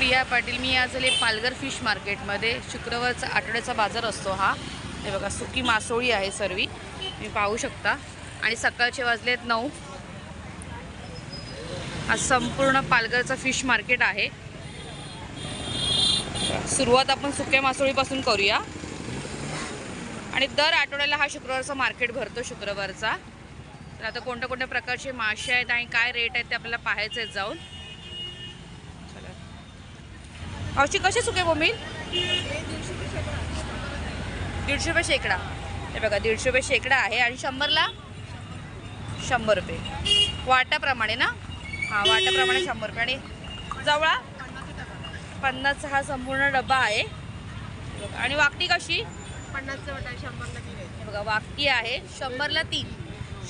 प्रिया पाटील मी आज आले पालघर फिश मार्केटमध्ये. शुक्रवारचा आठवड्याचा बाजार असतो हा. हे बघा सुकी मासोळी आहे सर्वी. तुम्ही पाहू शकता. आणि सकाळचे वाजले आहेत नऊ. आज संपूर्ण पालघरचा फिश मार्केट आहे. सुरुवात आपण सुक्या मासोळीपासून करूया. आणि दर आठवड्याला हा शुक्रवारचा मार्केट भरतो शुक्रवारचा. तर आता कोणत्या कोणत्या प्रकारचे मासे आहेत आणि काय रेट आहेत ते आपल्याला पाहायचे आहेत जाऊन. मावशी कसे सुके बोंबील? दीडशे रुपये शेकडा. हे बघा दीडशे रुपये शेकडा आहे आणि शंभरला शंभर रुपये. वाट्याप्रमाणे ना? हां वाट्याप्रमाणे शंभर रुपये. आणि जवळा? पन्नासचा हा संपूर्ण डबा आहे. आणि वाकटी कशी? पन्नासचं वाटा शंभरला हे बघा वाकटी आहे. शंभरला तीन.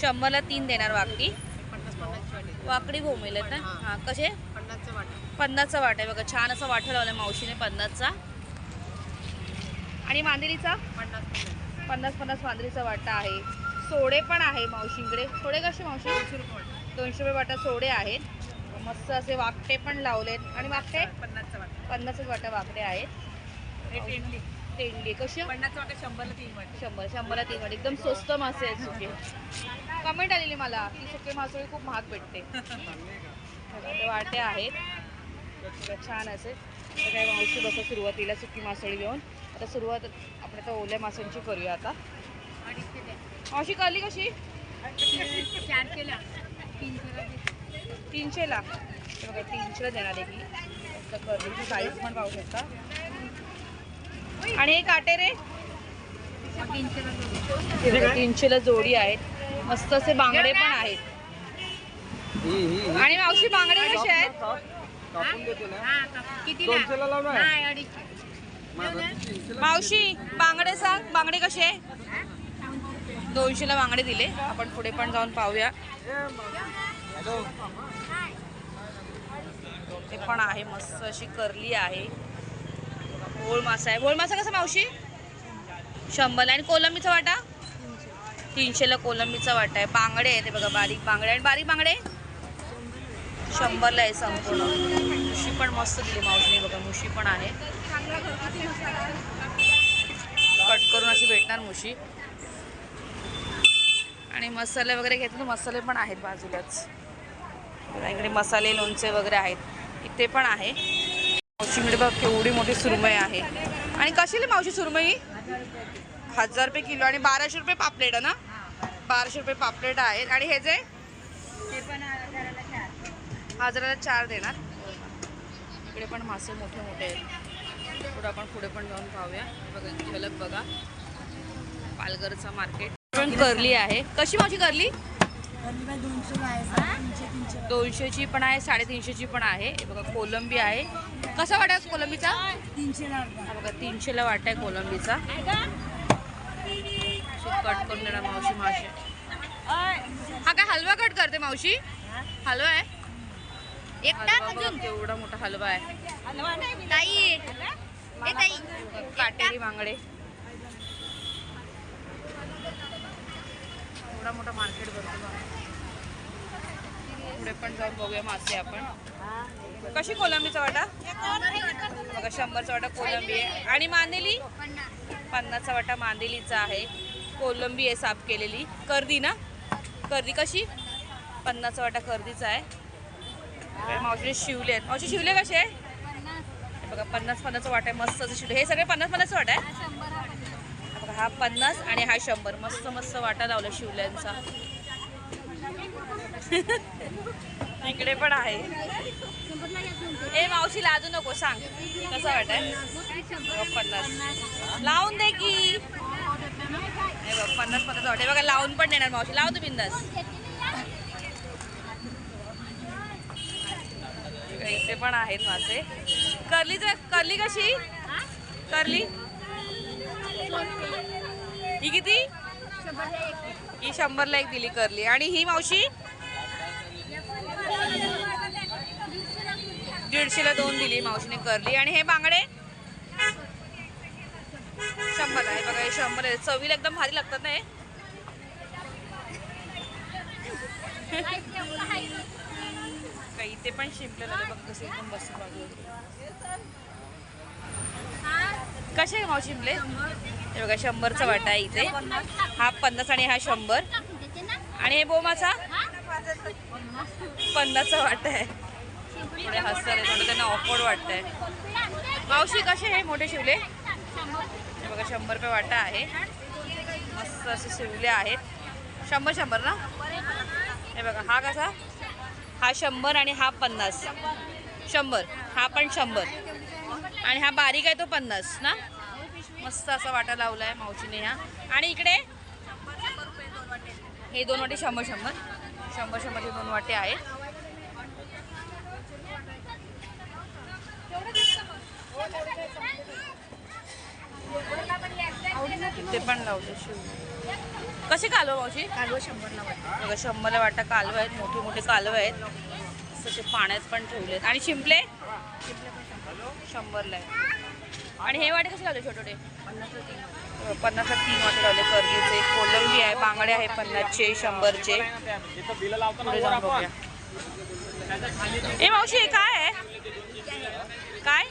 शंभरला तीन देणार वाकटी पन्नास वाकडी बोंबील आहेत ना? हां कसे? पन्नासचं वाटा आहे बघा छान असा वाटा लावला मावशीने पन्नासचा. आणि मांदेलीचा? पन्नास पन्नास. पन्नास पन्नास मांदेलीचा वाटा आहे. सोडे पण आहे मावशींकडे. सोडे कसे मावशी? दोनशे रुपये वाटा. दोनशे रुपये वाटा सोडे आहेत. मस्त असे वाकटे पण लावलेत. आणि वाकटे? पन्नासचा वाटा. पन्नासच वाटा वाकटे आहेत. टेंडली तेंडली कशी पन्नासचा वाटा शंभरला तीन वाटे. शंभर शंभरला तीन वाटे. एकदम स्वस्त मासे आहेत सुके. कमेंट आलेली मला की सुके मासोळी खूप महाग भेटते. बघा, ते वाटे आहेत छान असे तर काय मावशी बसा सुरुवातीला सुकी मासोळी घेऊन. आता सुरुवात आपण आता ओल्या माशांची करूया आता. मावशी कळली कशी? तीनशेला बघा तीनशेला देणार आहे आता कर्लीची साईज पण पाहू शकता. आणि हे काटे रे? तीनशेला जोडी आहेत. मस्त असे बांगडे पण आहेत. आणि मावशी बांगडे कसे आहेत? कितीला? नाही अडीचशे मावशी बांगडे सांग. बांगडे कसे दोनशेला बांगडे दिले. आपण पुढे पण जाऊन पाहूया. ते पण आहे मस्त अशी करली आहे. भोळ मासा आहे. भोळ मासा कसा मावशी? शंभरला. आणि कोलंबीचा वाटा? तीनशेला कोलंबीचा वाटा आहे. बांगडे आहे ते बघा बारीक बांगडे. आणि बारीक बांगडे? शंभरला आहे संपूर्ण. मुशी पण मस्त दिली मावशीने. बघा मुशी पण आहे. कट करून अशी भेटणार मुशी. आणि मसाले वगैरे घेतले तर मसाले पण आहेत बाजूलाच. इकडे मसाले लोणचे वगैरे आहेत. इथे पण आहे. मावशीकडे बघ केवढी मोठी सुरमई आहे. आणि कशीली मावशी सुरमई? हजार रुपये किलो आणि बाराशे रुपये पापलेट आहे ना? बाराशे रुपये पापलेट आहेत. आणि हे जे हजाराला चार देणार. इकडे पण मासे मोठे मोठे आहेत. पुढे आपण पुढे पण जाऊन पाहूया. बघा झलक बघा. पालघरचा मार्केट. पण करली आहे. कशी माझी करली? दोनशे दोनशेची पण आहे साडेतीनशेची पण आहे. बघा कोलंबी आहे. कसा वाटा कोलंबीचा? तीनशेला बघा तीनशेला वाटा आहे कोलंबीचा. कट करून देणार मावशी मावशी. हा काय हलवा कट करते मावशी? हलवा आहे. हलवा बघा, केवढा मोठा हलवा आहे. ताई. ए ताई. काटेरी बांगडे एवढा मोठा मार्केट भरतो. पुढे पण जाऊन बघूया मासे आपण. कशी कोलंबीचा वाटा? बघा शंभरचा वाटा कोलंबी आहे. आणि मांदेली? पन्नासचा वाटा मांदेलीचा आहे. कोलंबी आहे साफ केलेली. कर्दी ना? कर्दी कशी? पन्नासचा वाटा कर्दीचा आहे. मावशीने शिवले आहेत. मावशी शिवले कसे हे बघा पन्नास पन्नास वाट आहे. मस्त शिवले. हे सगळे पन्नास पन्नास वाट आहे? हा बघा हा पन्नास आणि हा शंभर. मस्त मस्त वाटा लावला शिवल्यांचा. इकडे पण आहे. ए मावशी लाजू नको. सांग. कसं वाटा आहे? पन्नास. लावून दे की. पन्नास पन्नास वाटे बघा लावून पण देणार मावशी. लाव तू बिंदास. इथे पण आहेत मासे करलीच करली कशी? करली? ही किती? ही शंभरला एक दिली करली. आणि ही मावशी? दीडशेला दोन दिली मावशीने करली. आणि हे बांगडे? शंभर आहे बघा हे शंभर आहे चवीला एकदम भारी लागतात ना हे. ते पण शिंपलेलं आहे बघ कसं एकदम बस कसे आहे माव शिंपले? हे बघा शंभरचा वाटा आहे इथे. हा पन्नास आणि हा शंभर. आणि हे बोमाचा? पन्नासचा वाटा आहे. थोडे हसतात आहे थोडं त्यांना ऑफवर्ड आहे मावशी कसे आहे मोठे शिवले हे बघा शंभर रुपये वाटा आहे. मस्त असे शिवले आहेत. शंभर शंभर ना? हे बघा हा कसा? हा शंभर आणि हा पन्नास. शंभर. हा पण शंभर. आणि हा बारीक आहे तो पन्नास ना? मस्त असा वाटा लावला आहे मावशीने ह्या. आणि इकडे? हे दोन वाटे शंभर शंभर. शंभर शंभरचे दोन वाटे आहेत. ते पण लावले शिव कसे कालव मावशी? कालवं शंभरला वाटतं. बघा शंभरला वाटा कालव आहेत मोठे मोठे कालव आहेत. तसे पाण्यात पण ठेवलेत. आणि शिंपले? शंभरला आहे आणि हे वाटे कसे लावले छोटे छोटे पन्नासला तीन वाटे लावले. कर्दीचे कोलंबी आहे बांगडे आहे पन्नासचे शंभरचे. ए मावशी हे काय आहे? काय?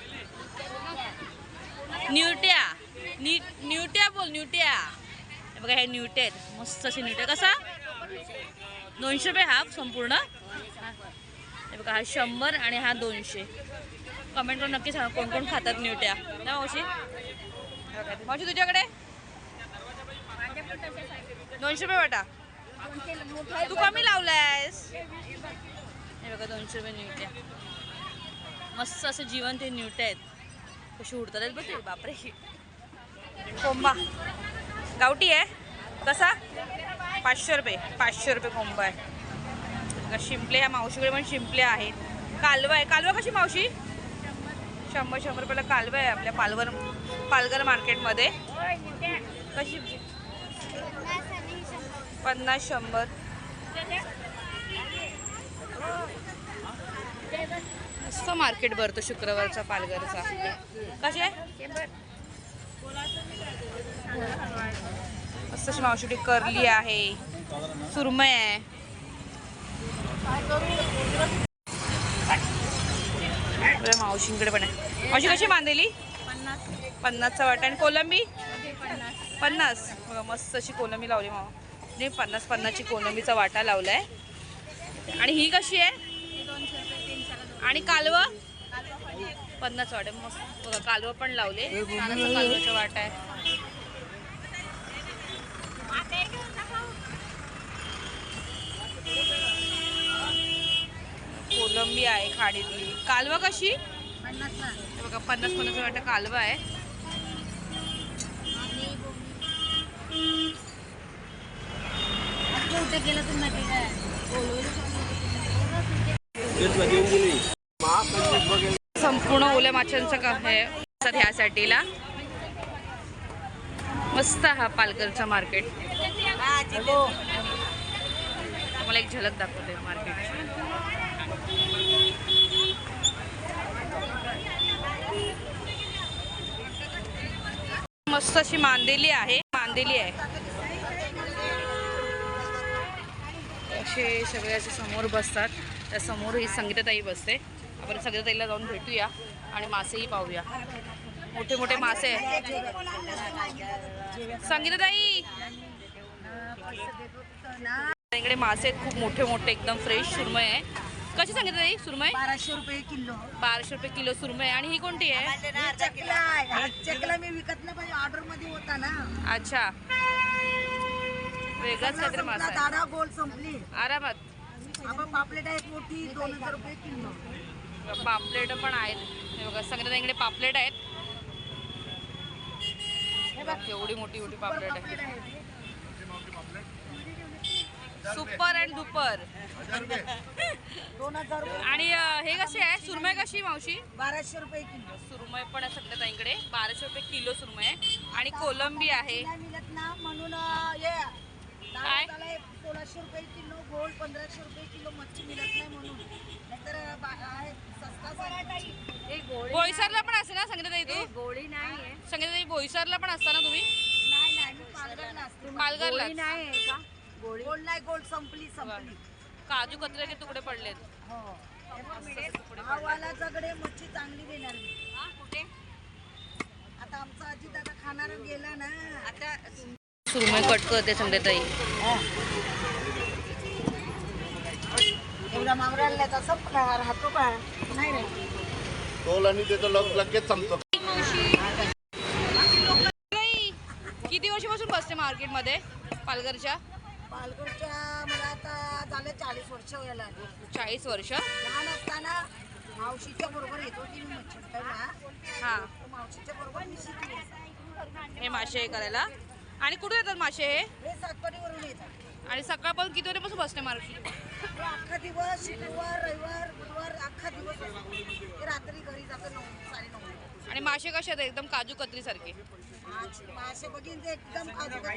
न्यूट्या न्यू न्यूट्या बोल न्यूट्या. हे बघा हे न्यूटे आहेत. मस्त असे न्यूटे कसा? दोनशे रुपये हाफ संपूर्ण. हे बघा हा शंभर आणि हा दोनशे. कमेंट करून नक्की सांगा कोण कोण खातात न्यूट्या. ना मावशी? मावशी तुझ्याकडे? दोनशे रुपये वाटा. तू कमी लावलायस. हे बघा दोनशे रुपये न्यूट्या. मस्त असं जीवन ते न्यूट आहेत. कशी उडतात आहेत बघ ते बापरे. कोंबा. गावठी आहे. कसा? पाचशे रुपये. पाचशे रुपये कोंबा आहे. शिंपले ह्या मावशीकडे पण शिंपले आहेत. कालवा आहे. कालवा कशी मावशी? शंभर शंभर रुपयाला कालवा आहे आपल्या पालवर पालघर मार्केटमध्ये. कशी? पन्नास शंभर. मस्त मार्केट भरतो शुक्रवारचा पालघरचा. कसे मस्त अशी मावशी करली आहे. सुरमय आहे. मावशींकडे पण आहे. मावशी कशी बांधलेली? पन्नासचा वाटा. आणि कोलंबी? पन्नास. मस्त अशी कोलंबी लावली मामा नाही पन्नास पन्नासची कोलंबीचा वाटा लावलाय. आणि ही कशी आहे? आणि कालवा? पन्नास वाटे मस्त. बघा कालव पण लावले. छान असं कालवाचा वाटा आहे. कोलंबी आहे खाडीतली कालवा कशी? हे बघा पन्नास पन्नास वाटा कालवा आहे. गेलं. तुम्ही माहिती काय संपूर्ण ओल्या माशांचं का आहे. असतात ह्या साठीला मस्त हा पालघरचा मार्केट. मला एक झलक दाखवते मार्केट मस्त अशी मांदेली आहे. मांदेली आहे. असे सगळे असे समोर बसतात. त्या समोर ही संगीताताई बसते. आपण संगीताताईला जाऊन भेटूया आणि मासेही पाहूया. मोठे मोठे मासे. आहे संगीताताई इकडे मासे आहेत खूप मोठे मोठे एकदम फ्रेश सुरमय आहे. कशी सांगितलं ताई सुरमय बाराशे रुपये किलो. बाराशे रुपये किलो सुरमय आणि ही कोणती आहे? चकला मी विकत नाही पाहिजे ऑर्डरमध्ये होता ना. अच्छा. वेगळाच काहीतरी मासा आहे. गोल संपली. आरामात. आपण पापलेट आहे मोठी दोन हजार रुपये किलो. पापलेट पण आहेत. हे बघा सगळ्या इकडे पापलेट आहेत. हे बघ एवढी मोठी मोठी पापलेट आहे सुपर अँड दुपर दोन हजार आणि हे कसे आहे? सुरमय कशी मावशी? बाराशे रुपये किलो. सुरमय पण आहे सगळ्या ताईंकडे बाराशे रुपये किलो सुरमय आहे. आणि कोलंबी आहे. नाही मिळत ना म्हणून काय? सोळाशे रुपये किलो गोल्ड पंधराशे रुपये किलो मच्छी मिळत नाही म्हणून नाहीतर अं, बा- आहे, स्वस्तात बोईसरला पण असते ना संगीता ताई तू? गोळी नाही संगीता ताई बोईसरला पण असता ना तुम्ही? नाही नाही मी पालघरला नाही आहे का? गोल्ड नाही गोल्ड संपली संपली. काजू कतऱ्याचे तुकडे पडलेत. हो. मच्छी चांगली देणार मी. हा, कुठे? आता आमचा अजित दादा खाणार गेला ना. आता सुरमई कट करते संध्याताई एवढा मावरायला तसं राहतो का नाही रे. तोल आणि त्याचं लग लगेच संपतो. किती वर्षापासून बसते मार्केटमध्ये? पालघरच्या? पालघरच्या मला आता झाले चाळीस वर्ष व्हायला आली. चाळीस वर्ष? लहान असताना मावशीच्या बरोबर येत होती मी हा. मावशीच्या बरोबर मी शिकली. हे मासे हे करायला. आणि कुठे येतात मासे हे? हे सातपाडीवरून येतात. आणि सकाळपासून किती वाजेपासून बसते मार्केट तो अख्खा दिवस शुक्रवार रविवार बुधवार अख्खा दिवस असतो. ते रात्री घरी जातं नऊ साडेनऊ. आणि मासे कसे आहेत? एकदम काजू कतरी सारखे मासे बघीन ते एकदम सारखं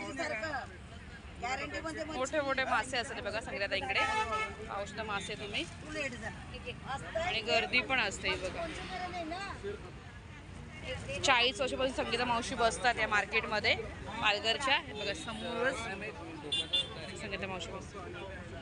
गॅरंटी मध्ये. मोठे मोठे मासे हे बघा संग्रहात इकडे. औषध मासे तुम्ही. लेट झाला. आणि गर्दी पण असते बघा. चाळीस वर्षापासून संगीता मावशी बसतात या मार्केटमध्ये पालघरच्या. बघा समोरच संगीता मावशी बसतात.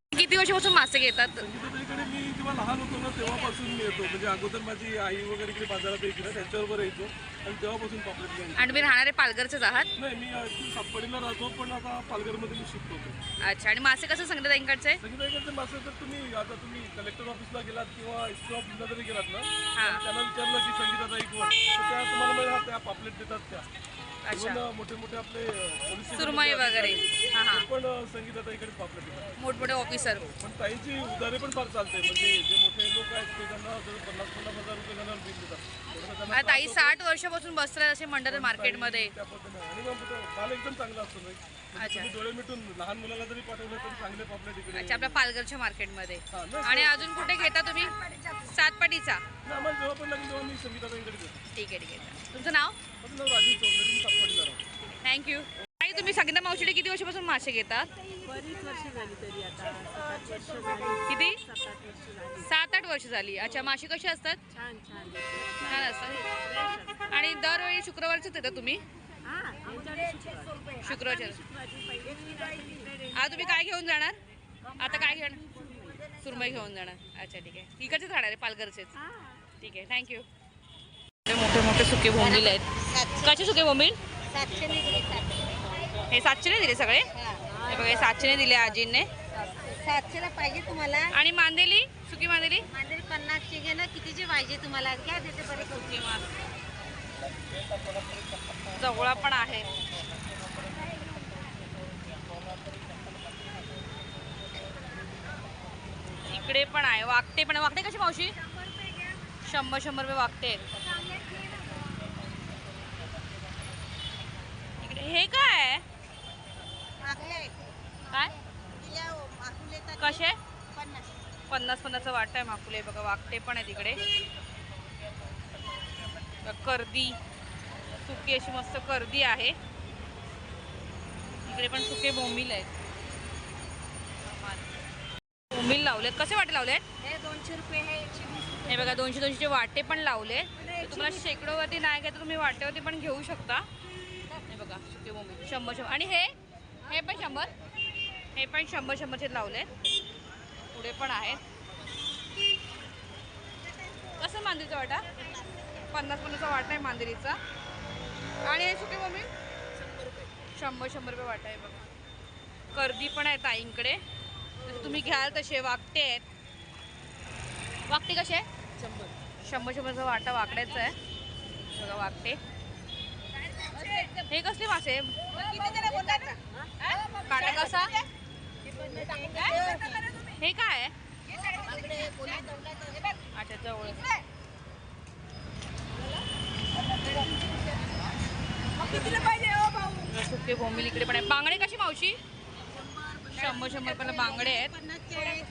किती वर्षापासून मासे घेतात? मी जेव्हा लहान होतो ना तेव्हापासून मी येतो. म्हणजे अगोदर माझी आई वगैरे इकडे बाजारात यायची ना त्यांच्याबरोबर यायचो. आणि तेव्हापासून पापलेट घ्यायचो आणि तुम्ही राहणारे पालघरचेच आहात? नाही मी actually सापडीला राहतो पण आता पालघरमध्ये मी शिफ्ट होतो अच्छा आणि मासे कसं संगीता इकडचे संगीताकडचे मासे तर तुम्ही आता तुम्ही कलेक्टर ऑफिसला गेलात किंवा एस ऑफिसला जरी गेलात ना हा. त्यांना विचारलं की संगीताचा एक वर तर त्या तुम्हाला हा त्या पापलेट देतात त्या. अच्छा. इव्हन मोठे मोठे आपले पोलीस सुरमई वगैरे. हा हा. पण संगीताचा इकडे पापलेट देतात. मोठमोठे ऑफिसर पण ताईची उधारे पण फार चालते. म्हणजे जे मोठे लोक आहेत ते त्यांना जर पन्नास पन्नास हजार रुपये त्यांना बिल देतात. आता ताई साठ वर्षापासून बसतात असे म्हणतात मार्केटमध्ये. त्या पद्धतीने. आणि मग तो माल एकदम चांगला असतो नाही म्हणजे अच्छा. तुम्ही डोळे मिटून लहान मुलाला जरी पाठवलं तरी चांगले पापलेट इकडे अच्छा आपल्या पालघरच्या मार्केटमध्ये. आणि अजून कुठे घेता तुम्ही? सातपाटीचा. नाही, आम्हाला जेव्हा पण लागेल तेव्हा मी संगीताचा इकडे देतो ठीक आहे ठीक आहे. तुमचं नाव? माझं नाव राजीव चौधरी मी सातपाडीला राहतो. थँक्यू आणि तुम्ही संगीता मावशीला किती वर्षापासून मासे घेतात? बरीच वर्ष झाली तरी आता. सात आठ वर्ष झाली. किती? सात आठ वर्ष झाली. सात आठ वर्ष झाली. अच्छा मासे कशी असतात? छान छान. छान असतात. आणि दरवेळी शुक्रवारचंच येतात तुम्ही? हा आमच्याकडे शुक्रवार पहिली तुम्ही काय घेऊन जाणार? आता काय घेणार सुरमई घेऊन जाणार. अच्छा ठीक आहे. इकडचेच राहणार आहे पालघरचेच. हा. ठीक आहे थँक्यू मोठे मोठे सुके बोंबील आहेत. कसे सुके बोंबील? सातशे निघले सातशे हे सातशेने दिले सगळे? हे. बघा हे सातशेने दिले आजींने. सातशेला पाहिजे तुम्हाला. आणि मांदेली? सुकी मांदेली? मांजरी पन्नासची घे ना कितीची पाहिजे तुम्हाला? घ्या देते बरे सुकी मास जवळा पण आहे. इकडे पण आहे वाकटे पण. वाकटे कशी मावशी? शंभर शंभर रुपये इकडे हे काय? काय? कसे? पन्नास. पन्नासचं वाटत आहे माकुले. बघा वाकटे पण आहे तिकडे कर्दी. सुकी अशी मस्त कर्दी आहे. इकडे पण सुके बोंबील आहेत. बोंबील लावलेत. कसे वाटे लावलेत? दोनशे रुपये हे बघा दोनशे दोनशेचे वाटे पण लावले तुम्हाला शेकडोवरती नाही घ्या तर तुम्ही वाट्यावरती पण घेऊ शकता. हे बघा सुके बोंबील. शंभर शंभर. आणि हे हे पण शंभर. हे पण शंभर शंभरचे लावले पुढे पण आहेत. कसं मांदिरीचा वाटा? पन्नास पन्नासचा वाटा आहे मांदिरीचा. आणि हे सुके बोंबील शंभर शंभर रुपये वाटा आहे बघा. कर्दी पण आहे ताईंकडे. तुम्ही घ्याल तसे वाकटे आहेत. वाकटे कसे? आहे शंभर शंभरचा वाटा वाकड्याचा आहे. बघा वाकटे. हे कसले मासे काटा कसा? हे काय अच्छा जवळ. सुके बोंबील इकडे पण आहे बांगडे कशी मावशी? शंभर शंभर पण बांगडे आहेत.